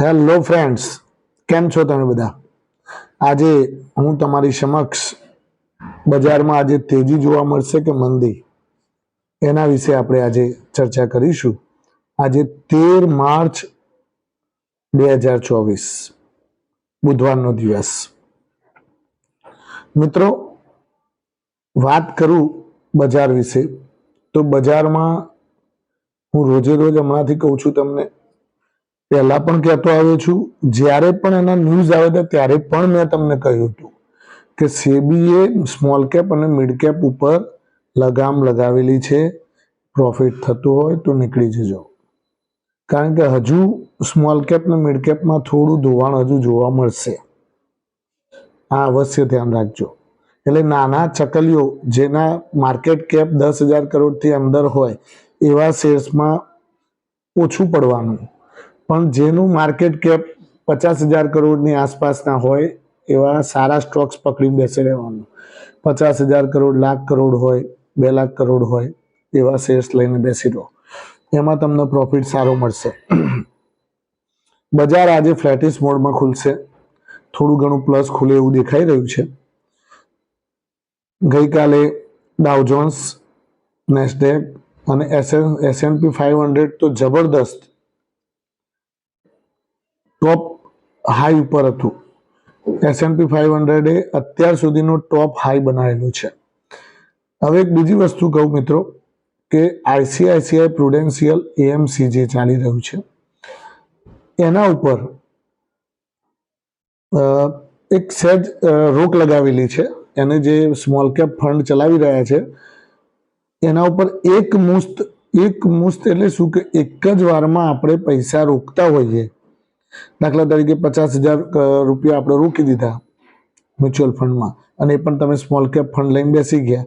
Hello friends કેમ છો તમે બધા? આજે હું તમારી સમક્ષ બજારમાં આજે તેજી જોવા મળશે કે મંદી? એના વિશે આપણે આજે ચર્ચા કરીશું. આજે તેર માર્ચ બે હજાર ચોવીસ, બુધવારનો દિવસ. મિત્રો, વાત કરું બજાર વિશે. તો બજારમાં હું રોજે રોજ હમણાંથી કહું છું તમને પહેલા પણ કહેતો આવ્યો છું, જ્યારે પણ એના ન્યૂઝ આવે હતા ત્યારે પણ મેં તમને કહ્યું હતું કે સેબીએ સ્મોલ કેપ અને મિડ કેપ ઉપર લગામ લગાવેલી છે. પ્રોફિટ થતું હોય તો નીકળી જજો. કારણ કે હજુ સ્મોલ કેપ ને મિડ કેપમાં થોડું ધોવાણ હજુ જોવા મળશે. આ અવશ્ય ધ્યાન રાખજો. એટલે નાના ચકલીઓ જેના માર્કેટ કેપ દસ હજાર કરોડથી અંદર હોય, એવા શેર્સમાં ઓછું પડવાનું. પણ જેનું માર્કેટ કેપ પચાસ હજાર કરોડની આસપાસના હોય, એવા સારા સ્ટોક્સ પકડી બેસી રહેવાનું. પચાસ હજાર કરોડ, લાખ કરોડ હોય, બે લાખ કરોડ હોય, એવા શેર્સ લઈને બેસી રહો. એમાં તમને પ્રોફિટ સારો મળશે. બજાર આજે ફ્લેટિસ મોડમાં ખુલશે. થોડું ઘણું પ્લસ ખુલે એવું દેખાઈ રહ્યું છે. ગઈકાલે ડાવ જોન્સ નેસ્ડેક અને એસએન એસએનપી ફાઈવ હંડ્રેડ તો જબરદસ્ત ટોપ હાઈ ઉપર હતું. એસએનપી ફાઈવ હંડ્રેડે અત્યાર સુધીનો ટોપ હાઈ બનાવેલું છે. હવે એક બીજી વસ્તુ કહું મિત્રો કે આઈસીઆઈસીઆઈ પ્રુડેન્શિયલ એએમસી જે ચાલી રહ્યું છે. એના ઉપર એક સહેજ રોક લગાવેલી છે. એને જે સ્મોલ કેપ ફંડ ચલાવી રહ્યા છે, એના ઉપર એક મુસ્ત એક મુસ્ત એટલે શું કે એક જ વારમાં આપણે પૈસા રોકતા હોઈએ દાખલા તરીકે પચાસ હજાર રૂપિયા આપણે રોકી દીધા મ્યુચ્યુઅલ ફંડમાં અને એ પણ તમે સ્મોલ કેપ ફંડ લઈને બેસી ગયા.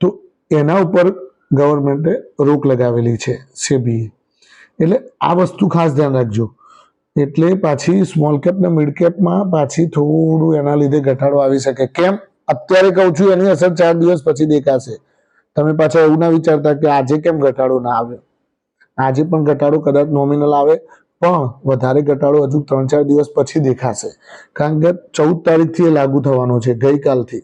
તો એના ઉપર ગવર્મેન્ટે રોક લગાવેલી છે સેબીએ. એટલે આ વસ્તુ ખાસ ધ્યાન રાખજો. એટલે પાછી સ્મોલ કેપ ને મિડ કેપમાં પાછી થોડું એના લીધે ઘટાડો આવી શકે. કેમ? અત્યારે કહું છું એની અસર ચાર દિવસ પછી દેખાશે. તમે પાછા એવું ના વિચારતા કે આજે કેમ ઘટાડો ના આવ્યો આજે પણ ઘટાડો કદાચ નોમિનલ આવે પણ વધારે ઘટાડો હજુ ત્રણ ચાર દિવસ પછી દેખાશે. કારણ કે ચૌદ તારીખથી એ લાગુ થવાનો છે, ગઈકાલથી.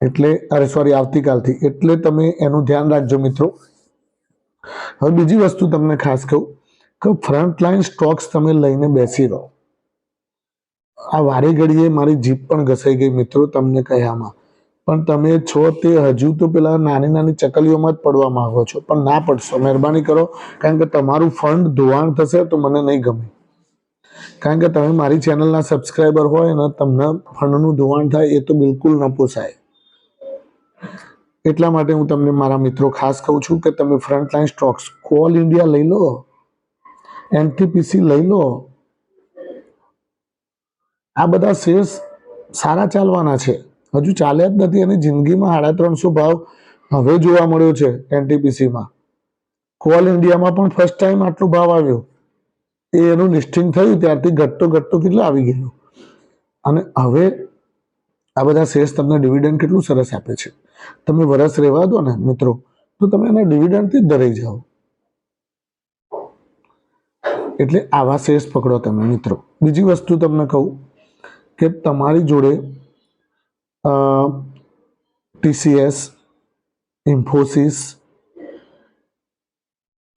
એટલે, અરે સોરી આવતીકાલથી. એટલે તમે એનું ધ્યાન રાખજો મિત્રો. હવે બીજી વસ્તુ તમને ખાસ કહું કે ફ્રન્ટ લાઈન સ્ટોક્સ તમે લઈને બેસી રહો. આ વારે ઘડીએ મારી જીપ પણ ઘસાઈ ગઈ મિત્રો તમને કહેવામાં પણ તમે છો તે હજુ તો પેલા નાની નાની ચકલીઓમાં જ પડવા માંગો છો. પણ ના પડશો. મહેરબાની કરો. કારણ કે તમારું ફંડ ધોવાણ થશે તો મને નહીં ગમે. કારણ કે તમે મારી ચેનલના સબસ્ક્રાઈબર હોય અને તમને ફંડનું ધોવાણ થાય એ તો બિલકુલ ન પોસાય. એટલા માટે હું તમને મારા મિત્રો ખાસ કહું છું કે તમે ફ્રન્ટલાઇન સ્ટોક્સ કોલ ઇન્ડિયા લઈ લો. એનટીપીસી લઈ લો. આ બધા શેર્સ સારા ચાલવાના છે. હજુ ચાલ્યા જ નથી અને જિંદગીમાં સાડા ત્રણસો ભાવ હવે જોવા મળ્યો છે એનટીપીસીમાં. કોલ ઇન્ડિયામાં પણ ફર્સ્ટ ટાઈમ આટલો ભાવ આવ્યો. એ એનું લિસ્ટિંગ થયું ત્યારથી ઘટતો ઘટતો કેટલો આવી ગયેલો અને હવે આ બધા શેર્સ તમને ડિવિડન્ડ કેટલું સરસ આપે છે. તમે વરસ રહેવા દો ને મિત્રો, તો તમે એના ડિવિડન્ડથી જ ધરાઈ જાઓ. એટલે આવા શેર્સ પકડો તમે મિત્રો. બીજી વસ્તુ તમને કહું કે તમારી જોડે ટીસીએસ ઇન્ફોસિસ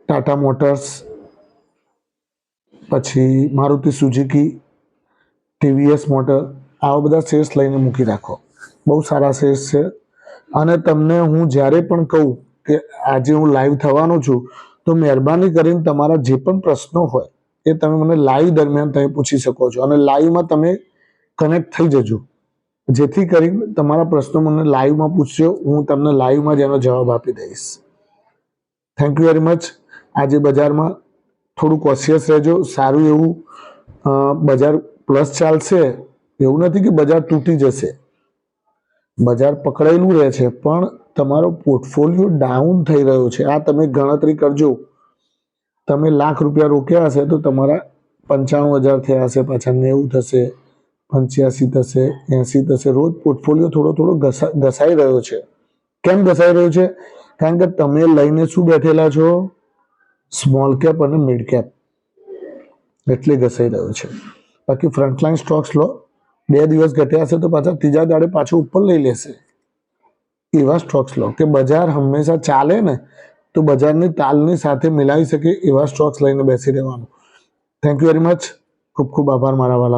ટાટા મોટર્સ પછી મારુતિ સુઝુકી ટીવીએસ મોટર આવા બધા શેર્સ લઈને મૂકી રાખો. બહુ સારા શેર્સ છે. અને તમને હું જ્યારે પણ કહું કે આજે હું લાઈવ થવાનો છું, તો મહેરબાની કરીને તમારા જે પણ પ્રશ્નો હોય, એ તમે મને લાઈવ દરમિયાન તમે પૂછી શકો છો. અને લાઈવમાં તમે કનેક્ટ થઈ જજો. જેથી કરીને તમારા પ્રશ્નો મને લાઈવમાં પૂછશો હું તમને લાઈવમાં જ એનો જવાબ આપી દઈશ. થેન્ક યુ વેરી મચ આજે બજારમાં થોડું કોશિયસ રહેજો. સારું એવું બજાર પ્લસ ચાલશે. એવું નથી કે બજાર તૂટી જશે. બજાર પકડાયેલું રહે છે, પણ તમારો પોર્ટફોલિયો ડાઉન થઈ રહ્યો છે. આ તમે ગણતરી કરજો. તમે લાખ રૂપિયા રોક્યા હશે તો તમારા પંચાણું હજાર થયા હશે, પાછા નેવું થશે. પંચ્યાસી થશે એંસી થશે રોજ પોર્ટફોલિયો થોડો થોડો ઘસા, ઘસાઈ રહ્યો છે. કેમ ઘસાઈ રહ્યો છે? કારણ કે તમે લઈને શું બેઠેલા છો? સ્મોલ કેપ અને મિડ કેપ એટલે ઘસાઈ રહ્યો છે. બાકી ફ્રન્ટલાઇન સ્ટોક્સ લો. બે દિવસ ઘટ્યા હશે તો પાછા ત્રીજા દાડે પાછું ઉપર લઈ લેશે. એવા સ્ટોક્સ લો કે બજાર હંમેશા ચાલે ને તો બજારની તાલની સાથે મિલાવી શકે એવા સ્ટોક્સ લઈને બેસી રહેવાનું. થેન્ક યુ વેરી મચ ખૂબ ખૂબ આભાર મારા વાલા